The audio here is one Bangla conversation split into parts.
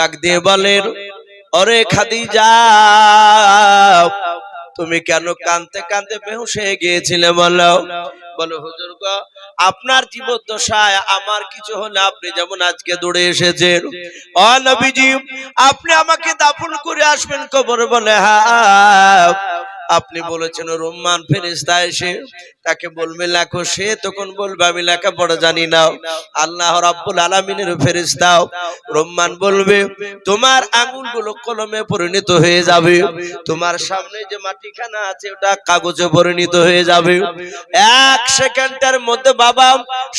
ডাক দিয়ে বলেন অরে খাদিজা তুমি কেন কানতে কানতে বেহুশ হয়ে গিয়েছিলে? বলো বলো হুজুর গো আপনার জীবদ্দশায় আমার কিছু হলে আপনি যেমন আজকে দৌড়ে এসেছেন। অ নবীজি আপনি আমাকে দাফন করে আসবেন কবর বলে হ্যাঁ। আপনি বলেছেন রোমান ফেরেস্তা এসে তাকে বলবে, লেখো, সে তখন বলবে, আমি লেখাপড়া জানি না। আল্লাহ রাব্বুল আলামিনের ফেরেস্তাও রোমান বলবে, তোমার আঙ্গুলগুলো কলমে পরিণত হয়ে যাবে। তোমার সামনে যে মাটিখানা আছে, ওটা কাগজে পরিণত হয়ে যাবে। এক সেকেন্ডের মধ্যে বাবা,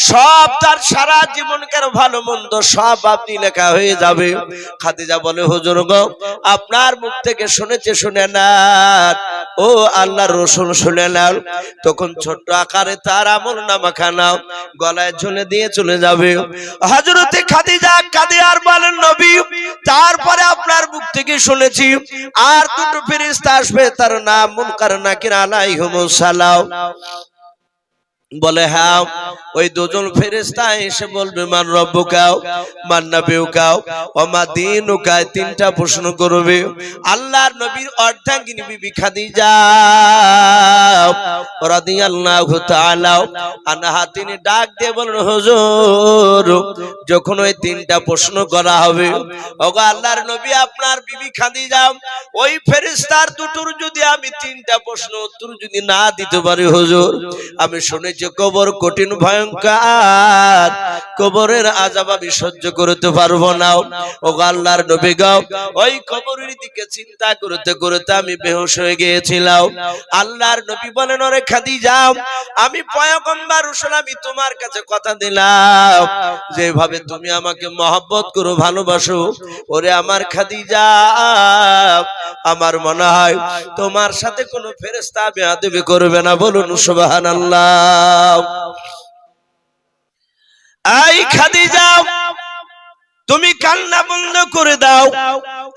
সব তার সারা জীবনকার ভালো মন্দ সব আপনি লেখা হয়ে যাবে। খাদিজা বলে, হুজুর গো, আপনার মুখ থেকে শুনেছে, শুনে না ও আল্লাহর রসুন শুনে নাও। তখন ছোট্ট আকারে তার আমল নামা খানাও গলায় ঝুলে দিয়ে চলে যাবে। হজরতে কাঁদে আর বলেন, নবী, তারপরে আপনার মুখ থেকে শুনেছি, আর দুটো ফেরিস্তা আসবে, তার নাম মুনকার নাকির আলাইহিমুস সালাম। বলে হ্যাঁ ওই দুজন ফেরেস্তা এসে বলবে, মান রব্বুকাও, মান নাবিউকাও ও মা দিনুকায়? তিনটা প্রশ্ন করবে। আল্লাহর নবীর অর্ধাঙ্গিনী বিবি খাদিজা, রাদিয়াল্লাহু তাআলা আনহা, তিনি ডাক দিয়ে বলেন, হুজুর, যখন ওই তিনটা প্রশ্ন করা হবে, ওগো আল্লাহর নবী আপনার বিবি খাদিজা, ওই ফেরেশতার দুটোর যদি আমি তিনটা প্রশ্ন উত্তর যদি না দিতে পারি, হুজুর, আমি শুনেছি কবর কঠিন, ভয়ঙ্কর। কবরের আজাব আমি সহ্য করতে পারব না। ও আল্লাহর নবী গাও ওই কবরের দিকে চিন্তা করতে করতে আমি বেহুশ হয়ে গিয়েছিলাম। আল্লাহর নবী বলেন, ওরে খাদিজা, আমি পয়গম্বর রসুল আমি তোমার কাছে কথা দিলাম। যেভাবে তুমি আমাকে মহব্বত করো, ভালোবাসো, ওরে আমার খাদিজা, আমার মনে হয় তোমার সাথে কোনো ফেরেস্তা বেয়াদবি করবে না। বলুন, সুবহানাল্লাহ। এই খাদিজা, তুমি কান্না বন্ধ করে দাও।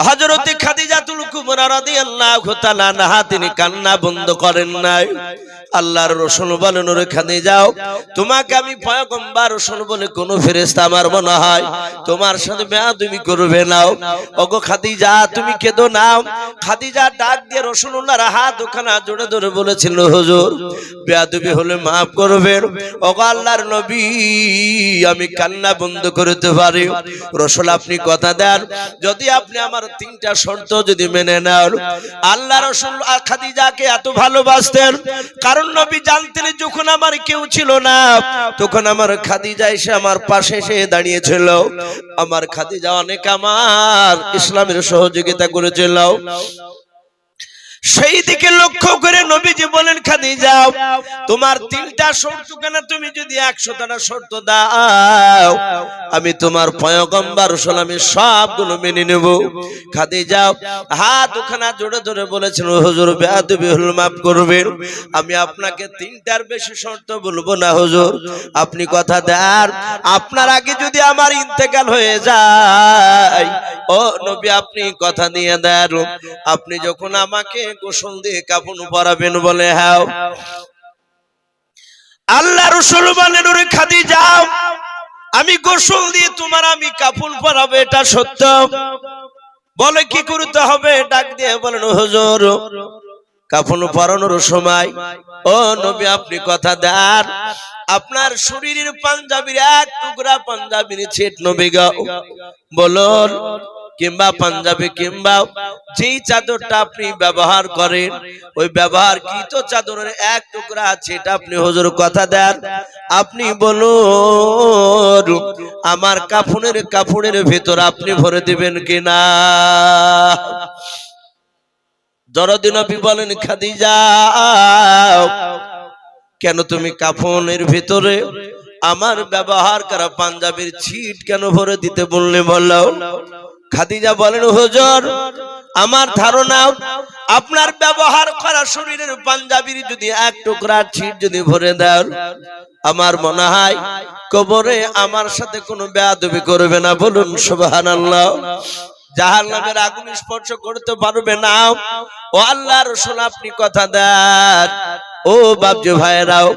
হজরতে খাদিজাতুল কুবরা রাদিয়াল্লাহু তাআলা নাহা তিনি কান্না বন্ধ করেন নাই। আল্লাহর রাসূল বলেন ওরে খাদিজাও তোমাকে আমি পয়গম্বর রাসূল বলে কোন ফেরেশতা আমার মনে হয়। তোমার সাথে বেয়াদবি করবে নাও ওগো খাদিজা, তুমি কেঁদো নাও খাদিজা ডাক দিয়ে রাসূলুল্লাহর হাত ওখানে জোড়ে ধরে বলেছিল, হুজুর বেয়াদবি হলে মাফ করবেন। ওগো আল্লাহর নবী, আমি কান্না বন্ধ করতে পারি। রসুল, আপনি কথা দেন। যদি আপনি আমার তিনটা শর্ত যদি মেনে নেন, আল্লাহ রসুল খাদিজাকে এত ভালোবাসতেন। কারণ নবী জানতেন যখন আমার কেউ ছিল না, তখন আমার খাদিজা এসে আমার পাশে এসে দাঁড়িয়েছিল। আমার খাদিজা অনেক আমার ইসলামের সহযোগিতা করেছিল। সেই দিকে লক্ষ্য করে নবীজি বলেন, খাদিজা, তোমার তিনটা শর্ত কেন তুমি যদি একশোটা শর্ত দাও? আমি তোমার পয়গম্বর আমি সবগুলো মেনে নেব। খাদিজা হাত ওখানে জোরে জোরে বলেছেন, হুজুর বেয়াদবি হল মাফ করবেন। আমি আপনাকে তিনটার বেশি শর্ত বলব না, হুজুর। আপনি কথা দেন, আপনার আগে যদি আমার ইন্তেকাল হয়ে যায়, ও নবী, আপনি কথা দিয়ে দেন। আপনি যখন আমাকে গোসল দিয়ে কাপড় পরাবেন বলে হ্যাঁ আল্লাহ রসুল ওরে খাদি যাও আমি গোসল দিয়ে তোমার আমি কাপড় পরাবো, এটা সত্য। বলে, কি করতে হবে? ডাক দিয়ে বলেন, হুজুর কাফন পরানোর সময়, ও নবী, আপনি কথা দেন। আপনার শরীরের পাঞ্জাবির এক টুকরা পাঞ্জাবির ছেট নবী গাও বলুন। কিংবা পাঞ্জাবি কিংবা যেই চাদরটা আপনি ব্যবহার করেন, ওই ব্যবহার কৃত চাদরের এক টুকরা আছে, এটা আপনি হুজুর কথা দেন। আপনি বলুন, আমার কাফনের কাপড়ের ভেতর আপনি ভরে দিবেন কিনা? জরদিনবী বলেন, খাদিজা, কেন তুমি কাফনের ভিতরে আমার ব্যবহার করা পাঞ্জাবির ছিট কেন ভরে দিতে বললে বলল খাদিজা বলেন, হুজুর, আমার ধারণা, আপনার ব্যবহার করা শরীরের পাঞ্জাবির যদি এক টুকরা ছিট যদি ভরে দেন, আমার মনে হয় কবরে আমার সাথে কোনো বেয়াদবি করবে না। বলুন, সুবহানাল্লাহ। জাহান নামের আগুন স্পর্শ করতে পারবে না। ও আল্লাহ রসুল, আপনি কথা দেন। ও বাবজু ভাইরাও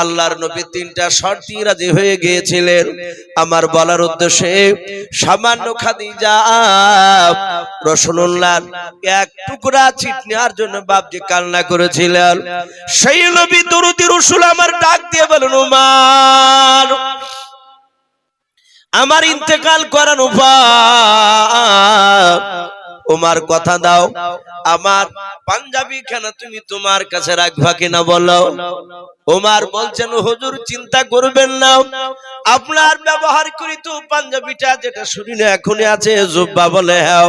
আল্লাহর নবী তিনটা শর্তি রাজি হয়ে গিয়েছিলেন। আমার বলার উদ্দেশ্যে, সামান্য খাদিজা রসুল্লাহ এক টুকরা ছিট নেওয়ার জন্য বাপজি কান্না করেছিলেন। সেই নবী দরুদি রসুল আমার ডাক দিয়ে বলেন, উমার, আমার ইন্তেকাল করার উপায় ওমার কথা দাও। আমার পাঞ্জাবি খানা তুমি তোমার কাছে রাখবা কিনা বলো। ওমার বলছেন, হুজুর, চিন্তা করবেন না। আপনার ব্যবহার করি তো পাঞ্জাবিটা যেটা শরীরে এখনই আছে, জুব্বা বলে হ্যাঁ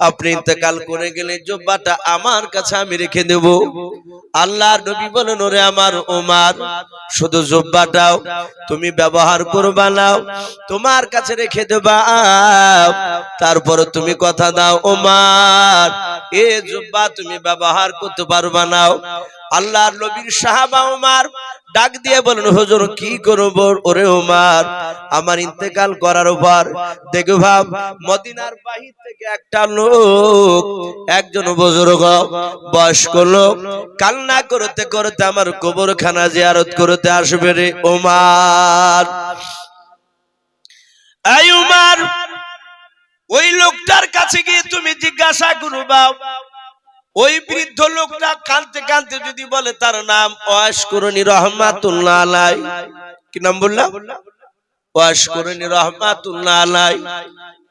আপনি ইন্তেকাল করে গেলে জব্বাটা আমার কাছে আমি রেখে দেব। আল্লাহর নবী বলেন, ওরে আমার ওমার শুধু জব্বাটাও তুমি ব্যবহার করবা নাও তোমার কাছে রেখে দেবা, তারপর তুমি কথা দাও ওমার এ জব্বা তুমি ব্যবহার করতে পারবা নাও আল্লাহর নবীর সাহাবা ওমার ডাক দিয়ে বলেন, হুজুর, কি করব? ওরে ওমার আমার ইন্তেকাল করার উপর। দেখো ভাব, মদিনার বাহির থেকে একটা লোক, একজন বুজুর্গ, বয়স্ক লোক, কান্না করতে করতে আমার কবরখানা জিয়ারত করতে আসবে রে ওমার এই উমার, ওই লোকটার কাছে গিয়ে তুমি জিজ্ঞাসা করবা ওই বৃদ্ধ লোকটা কানতে কানতে যদি বলে তার নাম ওয়াসকরণী রহমাতুল্লাহ আলাই। কি নাম বললাম? ওয়াসকরণী রহমাতুল্লাহ আলাই।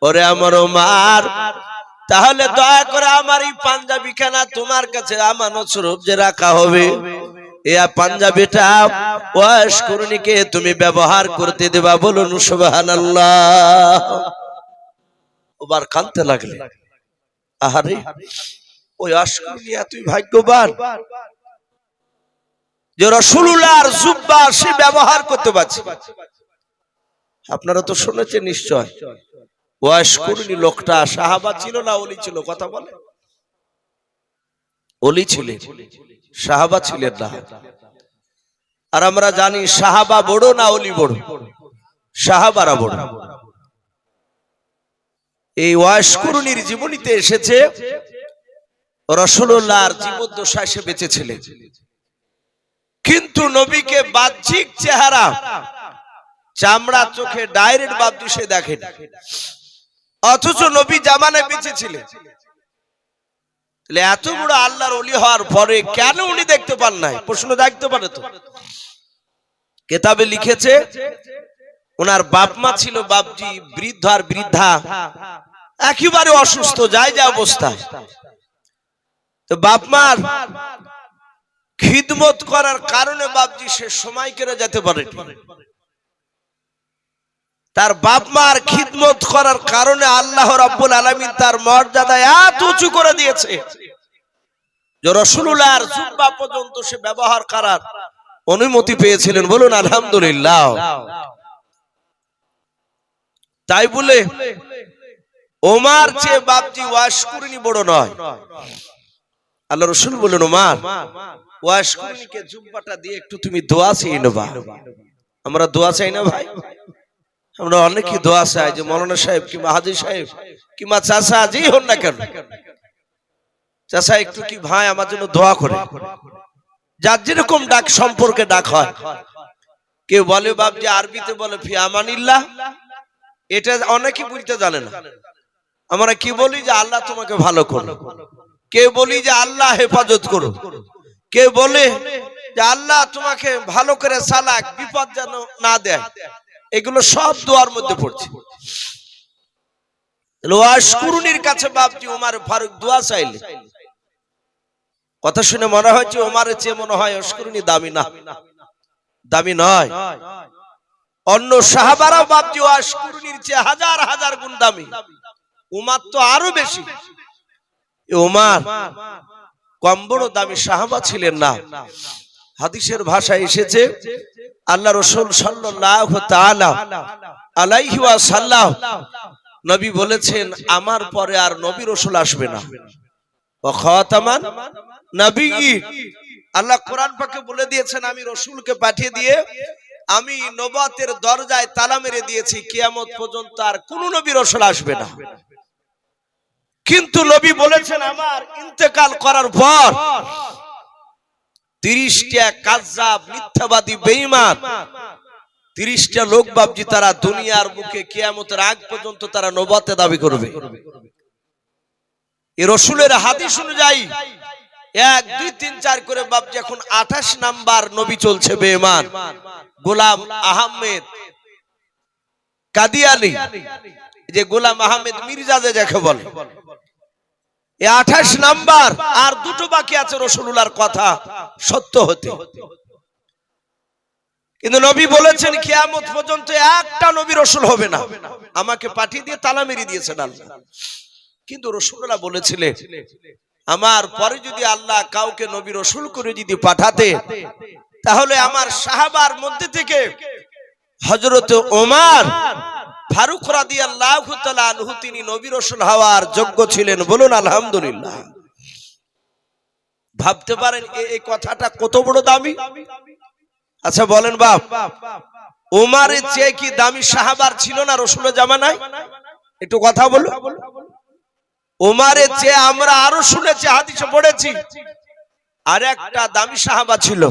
ওরে আমার ওমার, তাহলে দয়া করে আমার এই পাঞ্জাবি খানা তোমার কাছে আমানত স্বরূপ যে রাখা হবে। এ পাঞ্জাবিটা ওয়াসকরণীকে তুমি ব্যবহার করতে দেবা, বলুন সুবহানাল্লাহ। ওবার কানতে লাগলে। আহারে ওই অস্করণী এতই ভাগ্যবান। যে রসুল্লাহর জুব্বা সে ব্যবহার করতে পারছে। আপনারা তো শুনেছেন নিশ্চয়। ওয়াসকরণী লোকটা, সাহাবা ছিল না অলি ছিল, কথা বলে? অলি ছিলেন। সাহাবা ছিলেন না। আর আমরা জানি সাহাবা বড় না অলি বড়? সাহাবারা বড়। এই ওয়াসকরণীর জীবনীতে এসেছে রসুল্লাহর জীবদ্দশা সে বেঁচেছিলেন কিন্তু নবীকে বাহ্যিক চেহারা, চামড়া চোখে ডাইরেক্ট বাবদু সে দেখেন। অথচ নবী জামানে বেঁচে ছিলেন এত বড় আল্লাহর অলি হওয়ার পরে কেন উনি দেখতে পান নাই? প্রশ্ন দেখতে পারে তো। কেতাবে লিখেছে, ওনার বাপ মা ছিল বাপজি, বৃদ্ধ আর বৃদ্ধা, একেবারে অসুস্থ যায় যা অবস্থায় তো বাপ মার খিদমত করার কারণে বাপজি সে সময় কেড়ে যেতে পারে তার বাপ মার খিদমত করার কারণে আল্লাহ রাব্বুল আলামিন তার মর্যাদা এত উঁচু করে দিয়েছে যে রসুলুল্লাহর জুব্বা পর্যন্ত সে ব্যবহার করার অনুমতি পেয়েছিলেন। বলুন, আলহামদুলিল্লাহ। তাই বলে ওমার চেয়ে বাপজি ওয়াশ ওয়াশকুরিনি বড় নয়। আল্লাহ রসুল বলেন ওমার দিয়ে একটু তুমি দোয়া নেবা। আমরা দোয়া চাই না ভাই? আমরা অনেকই দোয়া চাই যে মৌলানা সাহেব কিংবা সাহেব কিংবা চাষা যেই হন না কেন? চাষা একটু কি ভাই আমার জন্য দোয়া করে? যার যেরকম ডাক সম্পর্কে ডাক হয়। কেউ বলে, বাপ যে আরবিতে বলে, ফি আমানিল্লাহ। এটা অনেকে বুঝতে জানে না। আমরা কি বলি যে, আল্লাহ তোমাকে ভালো করো কেউ বলি যে আল্লাহ হেফাজত করো কে বলে যে আল্লাহ তোমাকে ভালো করে সালাক, বিপদ যেন না দেয়? এগুলো সব দোয়ার মধ্যে পড়ছে। কাছে বাপজি উমার ফারুক দোয়া চাইলে। কথা শুনে মনে হচ্ছে ওমারের চেয়ে মনে হয় অস্করুনি দামি না। দামি নয়। অন্য সাহাবারাও বাপজি ওয়াশকুরুনির চেয়ে হাজার হাজার গুণ দামি। উমার তো আরও বেশি। এ উমার কম বড় দামি সাহাবা ছিলেন না। হাদিসের ভাষায় এসেছে, আল্লাহ রসুল সাল্লাহ আলাইহি সাল্লাহ নবী বলেছেন, আমার পরে আর নবী রসুল আসবে না। খাতামান নবী আল্লাহ কোরআন পাকে বলে দিয়েছেন, আমি রসুলকে পাঠিয়ে দিয়ে আমি নবাতের দরজায় তালা মেরে দিয়েছি, কিয়ামত পর্যন্ত আর কোন নবী রসুল আসবে না। কিন্তু নবী বলেছেন, আমার ইন্তেকাল করার পর তিরিশটা কাজাব মিথ্যাবাদী, বেঈমান, তিরিশটা লোক বাবজি তারা দুনিয়ার মুখে কিয়ামতের আগ পর্যন্ত তারা নবাতে দাবি করবে। এ রসুলের হাদিস অনুযায়ী এক, দুই, তিন, চার করে বাবজি এখন আঠাশ নাম্বার নবী চলছে বেমান গোলাম আহমেদ কাদিয়ানি যে গোলাম আহমেদ মির্জা যে যাকে বলে। আঠাশ নাম্বার, আর দুটো বাকি আছে রসুল্লাহর কথা, সত্য হতে। কিন্তু নবী বলেছেন, কিয়ামত পর্যন্ত একটা নবী রসুল হবে না। আমাকে পাঠিয়ে দিয়ে তালা মেরে দিয়েছেন আল্লাহ কিন্তু রসুল্লাহ বলেছিলেন, আমার পরে যদি আল্লাহ কাউকে নবী রসুল করে যদি পাঠাতে, তাহলে আমার সাহাবার মধ্যে থেকে হজরত ওমার ফারুক রাদি আল্লাহ আনহু তিনি নবী রসুল হওয়ার যোগ্য ছিলেন বলুন আলহামদুলিল্লাহ। ভাবতে পারেন এই কথাটা কত বড় দামি? আচ্ছা বলেন বাপ ওমারের চেয়ে কি দামি সাহাবার ছিল না রসুলের জামানায়? একটু কথা বলো ওমারের চেয়ে আমরা আরও শুনেছি, হাদিসে পড়েছি, আর একটা দামি সাহাবা ছিল।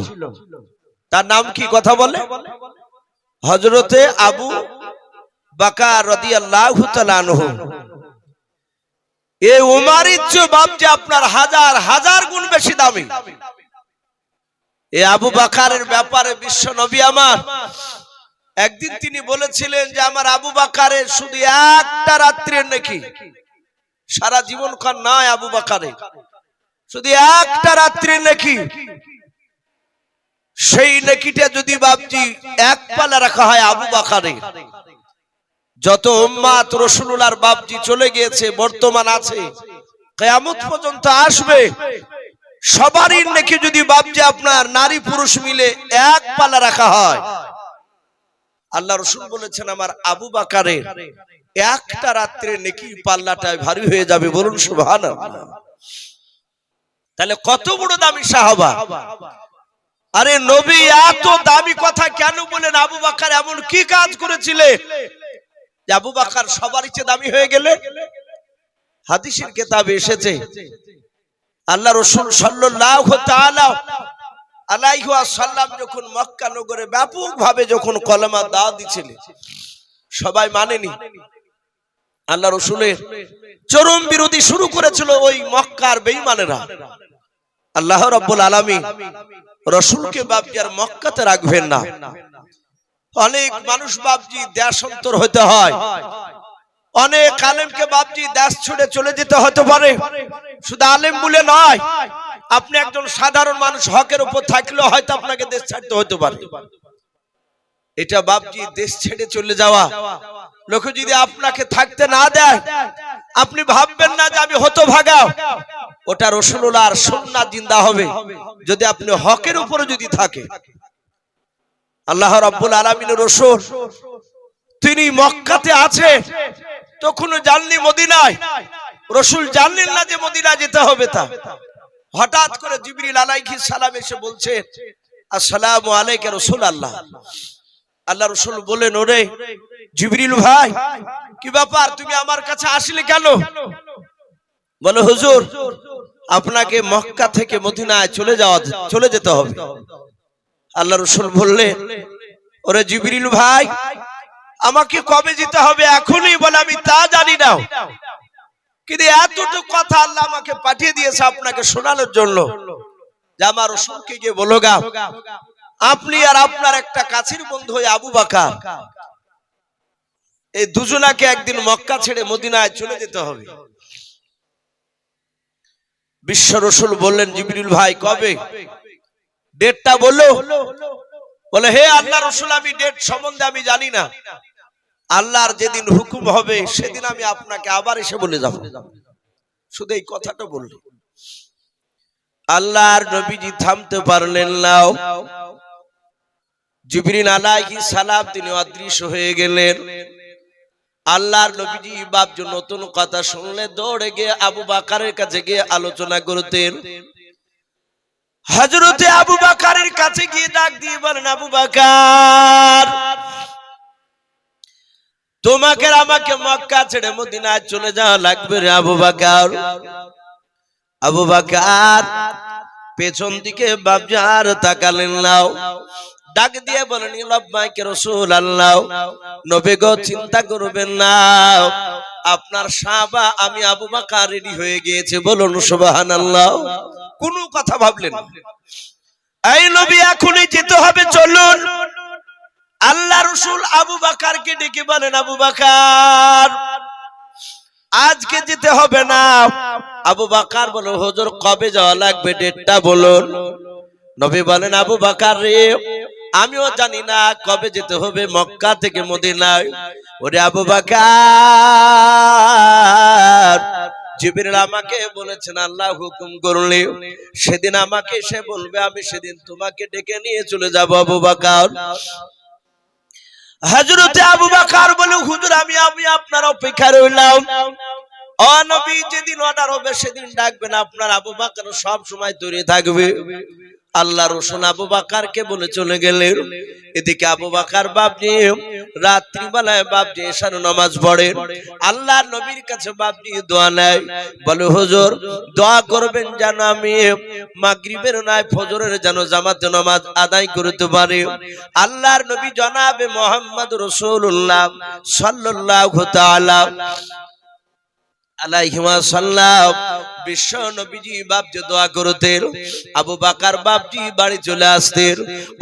তার নাম কি কথা বলে? হজরতে আবু আপনার হাজার হাজার গুণ বেশি এ আবু বাকারের ব্যাপারে বিশ্ব নবী একদিন তিনি বলেছিলেন যে, আমার আবু বাকারের শুধু একটা রাত্রের নাকি। সারা জীবন কার নয় আবু বাকারে। শুধু একটা রাত্রের নাকি। সেই নেকিটা যদি বাপজি এক পালা রাখা হয় আবু বাকারে। যত উম্মাত রসুলুল্লাহর বাপজি চলে গিয়েছে, বর্তমান আছে, কেয়ামত পর্যন্ত আসবে। সবারই নেকি যদি বাপজি আপনার নারী পুরুষ মিলে এক পালা রাখা হয়। আল্লাহ রসুল বলেছেন, আমার আবু বাকারের একটা রাত্রে নেকি পাল্লাটায় ভারী হয়ে যাবে। বলুন সুবহান তাহলে কত বড় দামি সাহাবা। আরে নবী, এত দামি কথা কেন বলেন? আবু বাকার এমন কি কাজ করেছিলে যে আবু বাকার সবারই চেয়ে দামি হয়ে গেলে। হাদিসের কেতাবে এসেছে, আল্লাহ রসুল সাল্লাল্লাহু তাআলা আলাইহি যখন মক্কা নগরে ব্যাপকভাবে যখন কলেমা দাওয়াত দিছিলেন, সবাই মানেনি। আল্লাহ রসুলের চরম বিরোধী শুরু করেছিল ওই মক্কার বেঈমানেরা। আল্লাহ রাব্বুল আলামিন রসুলকে বাপজি আর মক্কাতে রাখবেন না। অনেক মানুষ বাপজি দেশান্তর হতে হয়। অনেক আলেমকে বাপজি দেশ ছেড়ে চলে যেতে হতে পারে। শুধু আলেম বলে নয়, আপনি একজন সাধারণ মানুষ, হকের উপর থাকলেও হয়তো আপনাকে দেশ ছাড়তে হতে পারে। এটা বাপজি দেশ ছেড়ে চলে যাওয়া। লোকে যদি আপনাকে থাকতে না দেয়, আপনি ভাববেন না যে আমি হতো ভাগা ওটা রসুল্লাহর সন্না জিন্দা হবে। যদি আপনি হকের উপরে যদি থাকে আল্লাহ রাব্বুল আলামিনের রসুল। তিনি মক্কাতে আছে, তখনও জাননি মদিনায়। রসুল জানলেন না যে মদিনা যেতে হবে তা। হঠাৎ করে জিবরিল আলাইহিস সালাম এসে বলছে, আসসালামু আলাইকা রসুল আল্লাহ আল্লাহ রসুল বলেন ওরে জিবরিল ভাই, কি ব্যাপার? তুমি আমার কাছে আসলে কেন? বলে, হুজুর, আপনাকে মক্কা থেকে মদিনায় চলে যাওয়া, চলে যেতে হবে। আল্লাহ রসুল বললেন ওরে জিবরিল ভাই, আমাকে কবে যেতে হবে এখনই বলে, আমি তা জানি না। কিন্তু এতটুকু কথা আল্লাহ আমাকে পাঠিয়ে দিয়েছে আপনাকে শোনানোর জন্য। যে আমার রসুলকে গিয়ে বলো গা, আপনি আর আপনার একটা কাছের বন্ধু হয়ে আবু বাকা এই দুজনাকে একদিন মক্কা ছেড়ে মদিনায় চলে যেতে হবে। বিশ্ব রসুল বললেন, জিবরিল ভাই, কবে? ডেটটা বলল বলে, হে আল্লাহ রসুল, আমি ডেট সম্বন্ধে আমি জানি না। আল্লাহর যেদিন হুকুম হবে, সেদিন আমি আপনাকে আবার এসে বলে যাব। শুধু এই কথাটা বলল। আল্লাহর নবীজি থামতে পারলেন না। জিবরিন আলাইহিস সালাম, তিনি অদৃশ্য হয়ে গেলেন। আল্লাহর নবীজি বাপজু নতুন কথা শুনলে দৌড়ে গিয়ে আবু বাকারের কাছে গিয়ে আলোচনা করতেন। হজরতে আবু বাকারের কাছে গিয়ে ডাক দিয়ে বলেন আবু বাকার তোমাকে আমাকে মক্কা ছেড়ে মদিনায় চলে যাওয়া লাগবে রে আবু বাকার। আবু বাকার পেছন দিকে বাবজার আর তাকালেন নাও। ডাক দিয়ে বলেন লব্বাইকে রসুল আল্লাহ নবী গো, চিন্তা করবেন না। আপনার সাবা আমি আবু বাকার রেডি হয়ে গিয়েছে, বলুন সুবাহান আল্লাহ কোনো কথা ভাবলেন। এই নবী, এখনই যেতে হবে, চলুন। আল্লাহ রসুল আবু বাকারকে ডেকে বলেন, আবু বাকার, আজকে যেতে হবে না। আবু বাকার বলো, হুজুর, কবে যাওয়া লাগবে? ডেটটা বলুন। নবী বলেন, আবু বাকার রে আমিও জানি না কবে যেতে হবে মক্কা থেকে মদিনায়। ওরে আবু বাকার জিবরিল আমাকে বলেছেন আল্লাহ হুকুম করলে সেদিন আমাকে সে বলবে আমি সেদিন তোমাকে ডেকে নিয়ে চলে যাব আবু বাকার। হজরতে আবু বাকার বলে হুজুর আমি আমি আপনার অপেক্ষা রইলাম। ও নবী যেদিন অর্ডার হবে সেদিন ডাকবেন আপনার আবু বাকার সব সময় তৈরি থাকবে। আল্লাহ রসুল আবু বাকারকে বলে চলে গেলেন। এদিকে আবু বাকার বাপজি রাত্রিবেলায় বাপজি এসার নামাজ পড়েন আল্লাহ নবীর কাছে বাপজি দোয়া নেয়। বলে, হুজুর, দোয়া করবেন যেন আমি মাগরিবের নয় ফজরের যেন জামাতে নামাজ আদায় করতে পারি। আল্লাহর নবী জনাবে মোহাম্মদ রসুল্লাহ তাআলা আলাইহিমা সাল্লাম বিশ্ব নবীজি বাপজি দোয়া আবু বাকার বাপজি বাড়ি চলে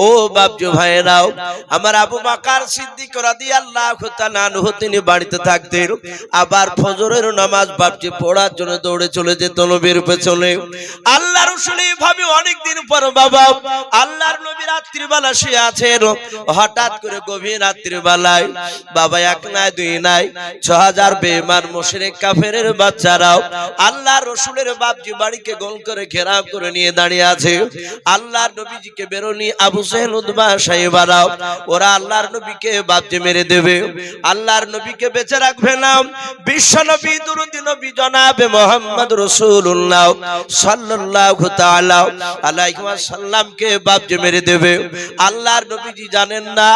ও বাপজি ভাইরাও আমার আবু বাকার সিদ্দিক তাআলা আনহু, তিনি বাড়িতে আবার ফজরের নামাজ বাপজি পড়ার জন্য দৌড়ে চলে যেত নবীর পেছনে। আল্লাহ রাসূল এইভাবে অনেক দিন পর বাবা, আল্লাহর নবী রাত্রিবেলা শুয়ে আছেন। হঠাৎ করে গভীর রাত্রিবেলায়, বাবা এক নাই, দুই নাই ছ হাজার বেমান মুশরিক কাফের বাচ্চারাও আল্লাহ রসুলের বাপজি বাড়িকে গোল করে ঘেরাও করে নিয়ে দাঁড়িয়ে আছে। আল্লাহর নবীজিকে বেরোনি আবু সেহেল উদ্বা সাহেবারাও ওরা আল্লাহর নবীকে বাপজি মেরে দেবে। আল্লাহর নবীকে বেঁচে রাখবে না। বিশ্ব নবী, দুরুদি নবী, জনাবে মোহাম্মদ রসুল্লাহ সাল্লাল্লাহু তাআলা আলাইহি সাল্লামকে বাপজি মেরে দেবে। আল্লাহর নবীজি জানেন না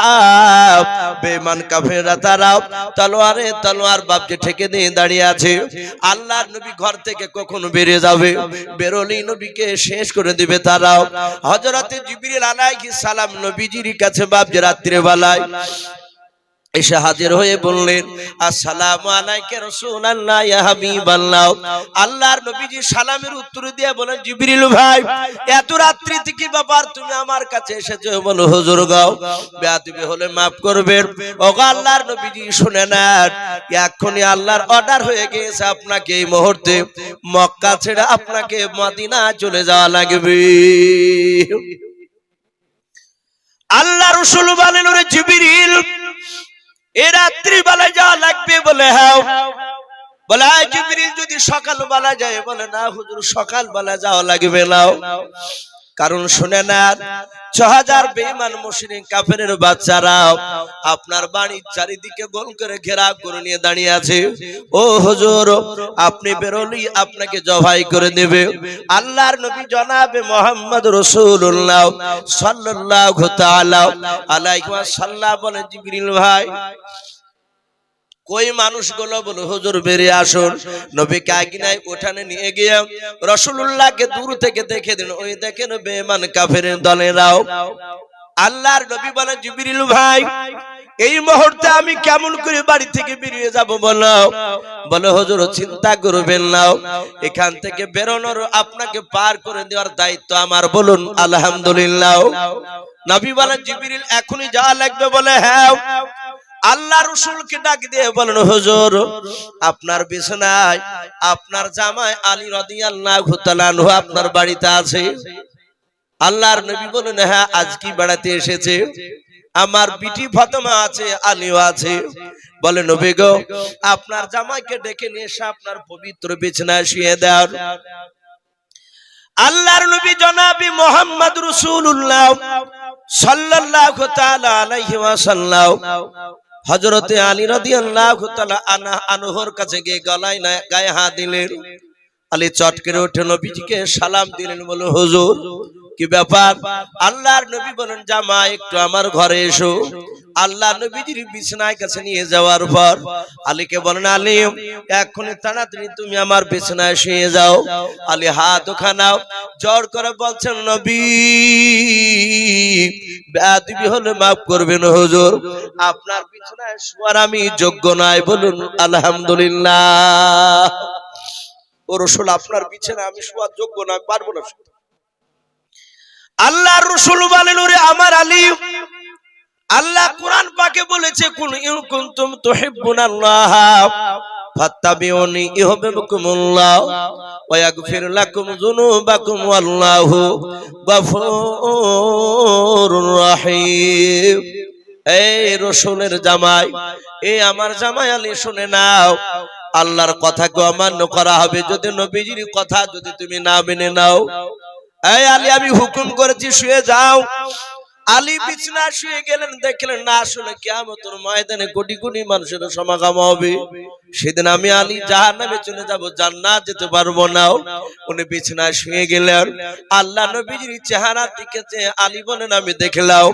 বেমান কাফেররা তারাও তলোয়ারে তলোয়ার বাপজি ঠেকে দিয়ে দাঁড়িয়ে আছে। আল্লাহর নবী ঘর থেকে কখন বেরিয়ে যাবে। বেরোলেই নবীকে শেষ করে দিবে তারাও। হযরতে জিবরিল আলাইহিস সালাম নবীজির কাছে বাপ যে বেলায় এসে হাজির হয়ে বললেন, আসসালামু আলাইকা রাসূলুল্লাহ, ইয়া হাবিবাল্লাহ। আল্লাহর নবীজি সালামের উত্তর দিয়ে বলেন, জিবরিল ভাই, এত রাত্রি থেকে ব্যাপার তুমি আমার কাছে এসেছ। বলো, হুজুর গাও বেয়াদবি হলে maaf করবেন। ওগো আল্লাহর নবীজি শুনে নেন, এক্ষুনি আল্লাহর অর্ডার হয়ে গিয়েছে আপনাকে এই মুহূর্তে। মক্কা ছেড়ে আপনাকে মদিনা চলে যাওয়া লাগবে। আল্লাহ রসুল বলেন, ওরে জিবরিল এ রাত্রি বেলায় যাওয়া লাগবে বলে বলে যদি যায়, বলে, না হুজুর সকাল বেলা যাওয়া লাগবে না। কারণ শুনে না ছ হাজার বেমান মুসলিম কাফের বাচ্চারা আপনার বাড়ির চারিদিকে গোল করে ঘেরা করে নিয়ে দাঁড়িয়ে আছে। ও হুজুর, আপনি বেরোলি আপনাকে জবাই করে দেবে। আল্লাহর নবী জনাবে মোহাম্মদ রসুল্লাহ সাল্লাল্লাহু তাআলা আলাইহি ওয়াসাল্লাম বলে, জিবরিল ভাই কই মানুষগুলো বলে, হুজুর, বেরিয়ে আসুন। নবী কাকিনায় উঠানে নিয়ে গিয়ে রসুল্লাহকে দূর থেকে দেখে দিন ওই দেখেন বেমান কাফের দলেরাও। আল্লাহর নবী বলে, জিবরিল ভাই, এই মুহূর্তে আমি কেমন করে বাড়ি থেকে বেরিয়ে যাব বলো? বলে, হুজুর, চিন্তা করবেন না। এখান থেকে বেরোনোর আপনাকে পার করে দেওয়ার দায়িত্ব আমার। বলুন, আলহামদুলিল্লাহ। নবী বলে, জিবরিল, এখনই যাওয়া লাগবে। বলে হ্যাঁ। আল্লাহ রসুলকে ডাক দিয়ে বলেন, হুজুর, আপনার বিছানায়, আপনার জামাই আলী রাদিয়াল্লাহু তাআলা আনহু আপনার বাড়িতে আছে? আল্লাহর নবী বলেন হ্যাঁ আজ কি বেড়াতে এসেছে? আমার বিটি ফাতেমা আছে, আলীও আছে। বলে, নবী গো, আপনার জামাইকে ডেকে নিয়ে এসে আপনার পবিত্র বিছানায় শুয়ে দেন। আল্লাহর নবী জনাবি মোহাম্মদ রসুল্লাহ সাল্লাল্লাহু তাআলা আলাইহি ওয়াসাল্লাম হযরতে আলী রাদি আল্লাহ আনা আনহর কাছে গিয়ে গলায় না গায়ে হাত দিলেন। আলী চট করে উঠে নবীজিকে সালাম দিলেন বলে হুজুর কি ব্যাপার? আল্লাহর নবী বলেন, জামা, একটু আমার ঘরে এসো। আল্লাহ নবীজির বিছানায় কাছে নিয়ে যাওয়ার পর আলীকে বলেন, আলী, এক্ষুনি তাড়াতাড়ি তুমি আমার বিছানায় শুয়ে যাও। আলী হাত ওখানাও জ্বর করে বলছেন, নবী, বেয়াদবি হলে মাফ করবেন হুজুর। আপনার বিছানায় শোয়ার আমি যোগ্য নয় বলুন, আলহামদুলিল্লাহ। ও রসুল আপনার বিছানা আমি শোয়ার যোগ্য নয়, পারব না আল্লাহ রসুল বলেন, ওরে আমার আলী, আল্লাহ কোরআন পাকে বলেছে কোন কুনতুম তুহিব্বুনাল্লাহ ফাত্তাবিউনি ইউহিব্বুকুমুল্লাহ ওয়া ইয়াগফির লাকুম যুনুবাকুম রসুলের জামাই এই আমার জামাই আলী, শুনে নাও, আল্লাহর কথাকে অমান্য করা হবে। যদি নবীজির কথা যদি তুমি না মেনে নাও এই আলী আমি হুকুম করেছি শুয়ে যাও। আলী বিছনা শুয়ে গেলেন, দেখলেন, না, আসলে কিয়ামতের ময়দানে কোটি কোটি মানুষের সমাগম হবে। সেদিন আমি আলী জাহার নামে চলে যাব, জান্নাত যেতে পারব না। উনি বিছনায় শুয়ে গেলেন। আল্লাহ নবীজির চেহারার দিকে যে আলী বলেন, আমি দেখলাম।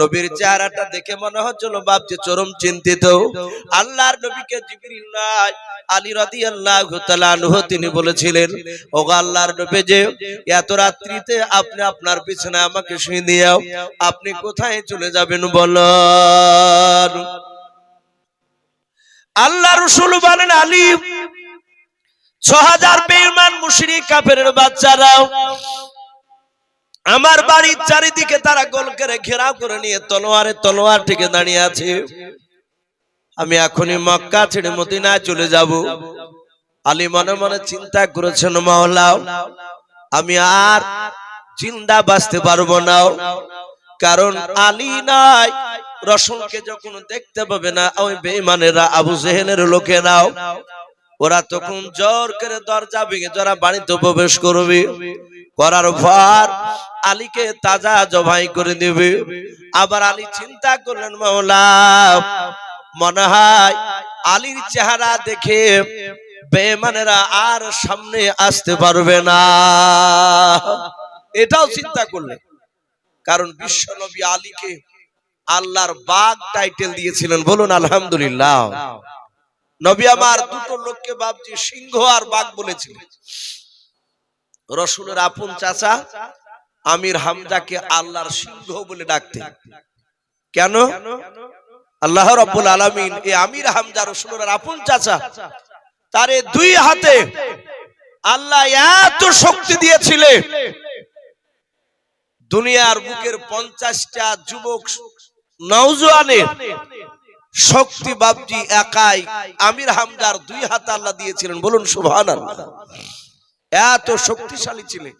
নবীর চেহারাটা দেখে মনে হচ্ছিল বাপজি চরম চিন্তিত। আল্লাহর নবীকে জিবরিল নাই, আলী রাদিয়াল্লাহু তাআলা আনহু তিনি বলেছিলেন ও আল্লাহর নবী যে, এত রাত্রিতে আপনি আপনার বিছানায় আমাকে শুয়ে দিও আপনি কোথায় চলে যাবেন বলুন। আল্লাহ রসুল বলেন আলী ছ হাজার বেঈমান মুশরিক কাফেরের বাচ্চারাও আমার বাড়ির চারিদিকে তারা গোল করে ঘেরাও করে নিয়ে তলোয়ারে তলোয়ার থেকে দাঁড়িয়ে আছে। আমি এখনই মক্কা ছেড়ে মদিনায় চলে যাব। আলী মনে মনে চিন্তা করেছেন মাওলাও আমি আর জিন্দা বাঁচতে পারব না। কারণ আলী নাই রসুলকে যখন দেখতে পাবে না ওই বেঈমানেরা আবু জেহেলের লোকেরাও ওরা তখন জোর করে দরজা ভেঙে যারা বাড়িতে প্রবেশ করবে করার পর আলীকে তাজা জবাই করে দেবে। আবার আলী চিন্তা করলেন মাওলা মনে হয় আলীর চেহারা দেখে বেমানেরা আর সামনে আসতে পারবে না। এটাও চিন্তা করলেন। কারণ বিশ্ব নবী আলীকে আল্লাহর বাঘ টাইটেল দিয়েছিলেন, বলুন আলহামদুলিল্লাহ। নবী আমার দুটো লোককে বাপজি সিংহ আর বাঘ বলেছিলেন। রসুলের আপন চাচা আমির হামজাকে আল্লাহর সিংহ বলে ডাকতে। কেন? আল্লাহ রব্বুল আলমিন এ আমির হামজা রসুলের আপন চাচা, তারে দুই হাতে আল্লাহ এত শক্তি দিয়েছিলেন দুনিয়ার বুকের পঞ্চাশটা যুবক নৌজওয়ানের শক্তি বাবজি একাই, আমির হামজার দুই হাত আল্লাহ দিয়েছিলেন, বলুন সুবহান এত শক্তিশালী ছিলেন।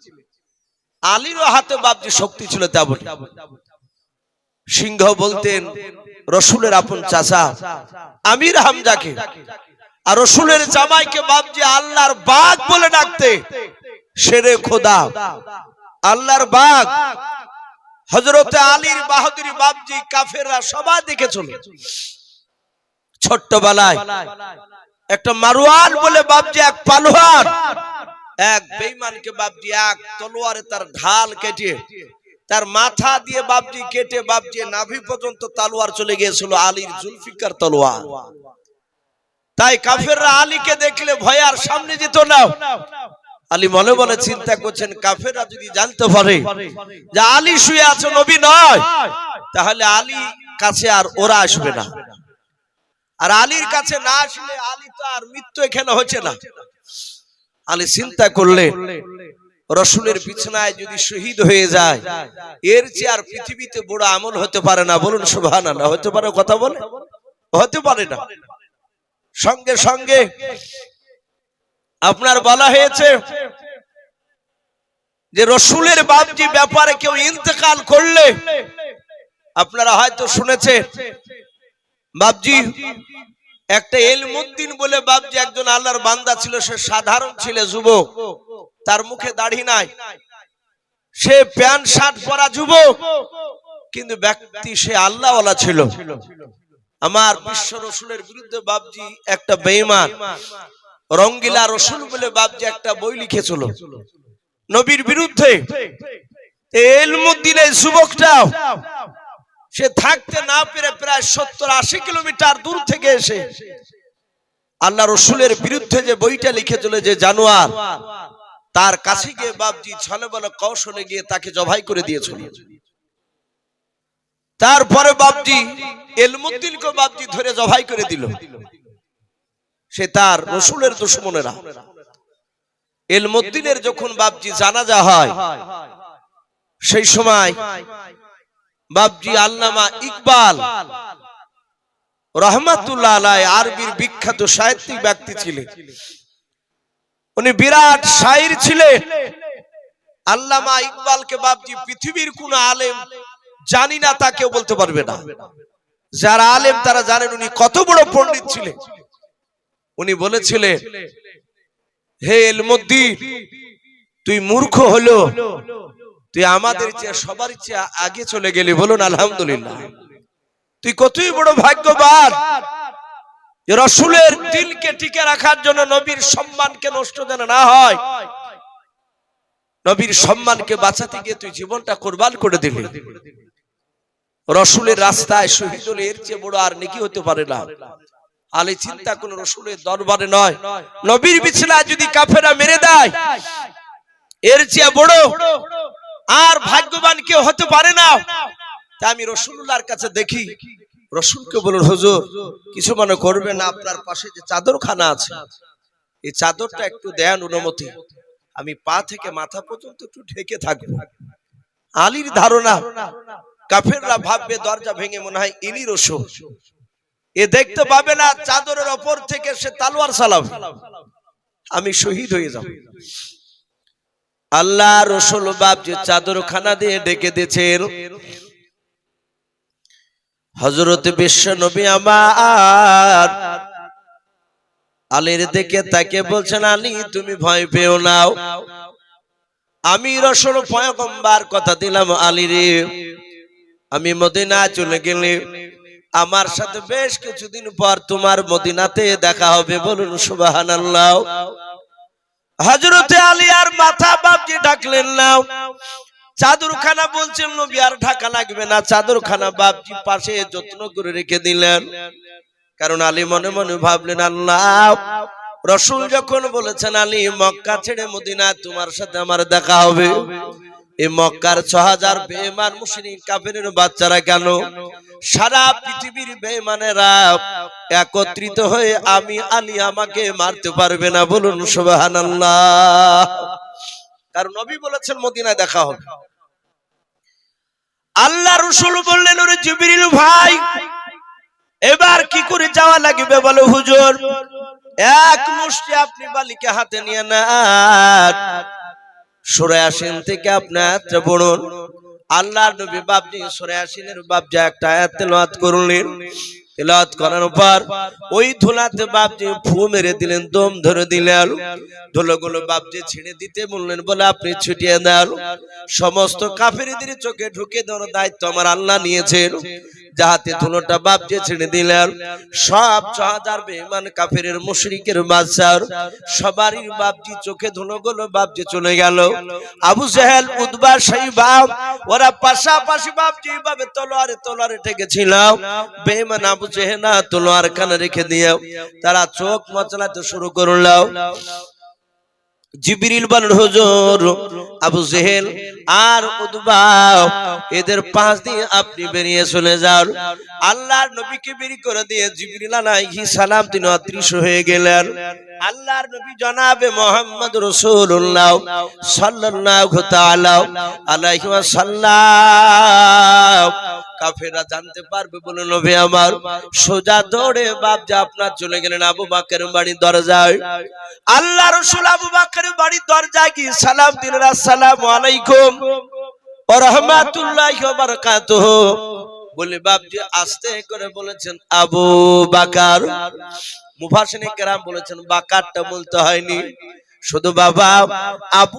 আলীরও হাতে বাবজি শক্তি ছিল তেমন সিংহ বলতেন, রসুলের আপন চাচা, আমির হামজাকে আর রসুলের জামাইকে বাবজি আল্লাহর বাঘ বলে ডাকতে সেরে খোদা। আল্লাহর বাঘ হজরতে আলীর বাহাদুরি বাবজি কাফেররা সবাই দেখে চলে। ছোট্টবেলায় একটা মারোয়ান বলে বাবজি এক পালোয়ান এক বেইমানকে বাবজি এক তলোয়ারে তার ঢাল কেটে, তার মাথা দিয়ে বাবজি কেটে বাবজি নাভি পর্যন্ত তালোয়ার চলে গিয়েছিল আলীর জুলফিকার তলোয়ার। তাই কাফেররা আলীকে দেখলে ভয় আর সামনে যেত না। আলী মনে মনে চিন্তা করছেন কাফেরা যদি জানতে পারে যে আলী শুয়ে আছে নবী নয়, তাহলে আলী কাছে আর ওরা আসবে না। আর আলীর কাছে না আসলে আলী তো আর মৃত্যু এখানে হচ্ছে না। আলী চিন্তা করলে রসুলের বিছনায় যদি শহীদ হয়ে যায়, এর চেয়ে আর পৃথিবীতে বড় আমল হতে পারে না। বলুন সুবহান আল্লাহ হতে পারে কথা বলে? হতে পারে না। সঙ্গে সঙ্গে আপনার বলা হয়েছে যে রসুলের বাপজি ব্যাপারে কেউ ইন্তেকাল করলে আপনারা হয়তো শুনেছে, বাপজি একটা এলমুদ্দিন বলে বাপজি একজন আল্লাহর বান্দা ছিল, সে সাধারণ ছিল, যুবক। তার মুখে দাড়ি নাই। সে প্যান্ট, শার্ট পরা যুবক, কিন্তু ব্যক্তি সে আল্লাহওয়ালা ছিল। আমার বিশ্ব রসুলের বিরুদ্ধে বাপজি একটা বেইমান রঙ্গিলা রসুল বলে বাপজি একটা বই লিখেছিল। নবীর বিরুদ্ধে এলমুদ্দিন এই যুবকটাও সে থাকতে না পেরে প্রায় সত্তর আশি কিলোমিটার দূর থেকে এসে আল্লাহ রসুলের বিরুদ্ধে যে বইটা লিখেছিল যে জানোয়ার তার কাছে গিয়ে বাবজি ছলে বলে কৌশলে গিয়ে তাকে জবাই করে দিয়েছিল। তারপরে বাবজি এলমুদ্দিনকে বাবজি ধরে জবাই করে দিল। সে তার রসুলের দুশ্মনেরা। এলমুদ্দিনের যখন বাবজি জানাজা হয়, সেই সময় বাবজি আল্লামা ইকবাল রহমাতুল্লাহ আরবির বিখ্যাত সাহিত্যিক ব্যক্তি ছিলেন। উনি বিরাট শাইর ছিলেন। আল্লামা ইকবালকে বাবজি পৃথিবীর কোন আলেম জানি না, তা কেউ বলতে পারবে না। যারা আলেম তারা জানেন উনি কত বড় পণ্ডিত ছিলেন। উনি বলেছিলেন হে এলমদ্দিন তুই মূর্খ হলো। তুই আমাদের চেয়ে সবার চেয়ে আগে চলে গেলি বলুন আলহামদুলিল্লাহ। তুই কতই বড় ভাগ্যবান। রসুলের দিলকে টিকে রাখার জন্য নবীর সম্মানকে নষ্ট যেন না হয়। নবীর সম্মানকে বাঁচাতে গিয়ে তুই জীবনটা কোরবান করে দিলি। রসুলের রাস্তায় শহীদ হলে এর চেয়ে বড় আর নেকি হতে পারে না। আলে চিন্তা কোন রসুলের দরবারে নয়। নবীর বিছানায় যদি কাফেরা মেরে দেয় এর চেয়ে বড় আর ভাগ্যবান কেউ হতে পারে না। তা আমি রসুল্লাহর কাছে দেখি। রসুলকে বলুন হুজুর কিছু মনে করবেন না আপনার পাশে যে চাদরখানা আছে এই চাদরটা একটু দেন অনুমতি। আমি পা থেকে মাথা পর্যন্ত একটু ঢেকে থাকব। আলীর ধারণা। কাফেররা ভাববে দরজা ভেঙে মনে হয় ইনি রসুল এ দেখতে পাবে না চাদরের ওপর থেকে সে তালোয়ার চালাবে আমি শহীদ হয়ে যাব। আল্লাহ রসুল বাপ যে চাদর খানা দিয়ে ডেকে দিয়েছেন। হজরত বিশ্ব নবী আমার আলীর দিকে তাকে বলছেন, আলী, তুমি ভয় পেও নাও আমি রসুল পয়গম্বার কথা দিলাম আলী রে আমি মদিনা চলে গেলে আমার সাথে বেশ কিছুদিন পর তোমার মদিনাতে দেখা হবে, বলুন সুবাহান আল্লাহ হজরতে আলী আর মাথা বাপজি ডাকলেন নাও চাদরখানা বলছেন, নবী, আর ঢাকা লাগবে না। চাদরখানা বাপজি পাশে যত্ন করে রেখে দিলেন। কারণ আলী মনে মনে ভাবলেন, আল্লাহ, রসুল যখন বলেছেন আলী মক্কা ছেড়ে মদিনা তোমার সাথে আমার দেখা হবে। এই মক্কার ছ হাজার বেমান মুসলিম কাফের বাচ্চারা কেন? সারা পৃথিবীর বেমানেরা একত্রিত হয়ে আমি, আলী আমাকে মারতে পারবে না বলুন সুবাহান কারণ নবী বলেছেন, মদিনায় দেখা হবে। আল্লাহ রসুল বললেন, ওরে জিবিরিল ভাই, এবার কি করে যাওয়া লাগবে বলো হুজুর? এক মুষ্টি আপনি বালিকে হাতে নিয়ে নেন। সরে আসেন থেকে আপনি আয়াতটা পড়ুন। আল্লাহ নবী বাবজি সরে আসিনের বাবজা একটা আয়াত করলেন করার পর ওই ধুলাতে বাবজি ফু মেরে দিলেন, দম ধরে ধুলোগুলো ছেড়ে দিতে বললেন, বলে, আপনি ছুটিয়ে দেন। সমস্ত কাফেরদের চোখে ঢুকে দেওয়ার দায়িত্ব আমার আল্লাহ নিয়েছেন। যাহাতে ধুলোটা বাবজে ছেড়ে দিলেন সব হাজার বেমান কাফের মুশরিকের বাদশার সবারই বাবজি চোখে ধুলোগুলো বাবজে চলে গেল। আবু জাহেল উদ্বা বাপ ওরা পাশাপাশি বাবজি ভাবে তলোয়ারে তলোয়ারে ঠেকেছিল বেমান আবু জেহেনা তলোয়ার খানে রেখে দিয়ে তারা চোখ মচলাতে শুরু করল। জিবরিল বান হজর, আবু জেহেল আর এদের পাঁচ দিন আপনি বেরিয়ে চলে যান। আল্লাহর নবীকে বেরি করে দিয়ে জিবরিল আলাইহিস সালাম তিনি অদৃশ্য হয়ে গেলেন। আল্লাহর নবী জনাবে মোহাম্মদ রাসূলুল্লাহ সাল্লাল্লাহু তাআলা আলাইহি ওয়াসাল্লাম। কাফেররা জানতে পারবে বলে নবী আমার, সোজা দৌড়ে বাপ যা আপনার চলে গেলেন আবু বাকের বাড়ির দরজায়। আল্লাহ রসুল আবু বাকের বাড়ির দরজায় কি সালাম দিলেন, আসসালামু আলাইকুম ওয়া রাহমাতুল্লাহি ওয়া বারাকাতুহু। বলে বাপজি আস্তে করে বলেছেন, আবু বাকার মুফাসিনে কেরাম বলেছেন বাকারটা বলতে হয়নি। শুধু বাবা আবু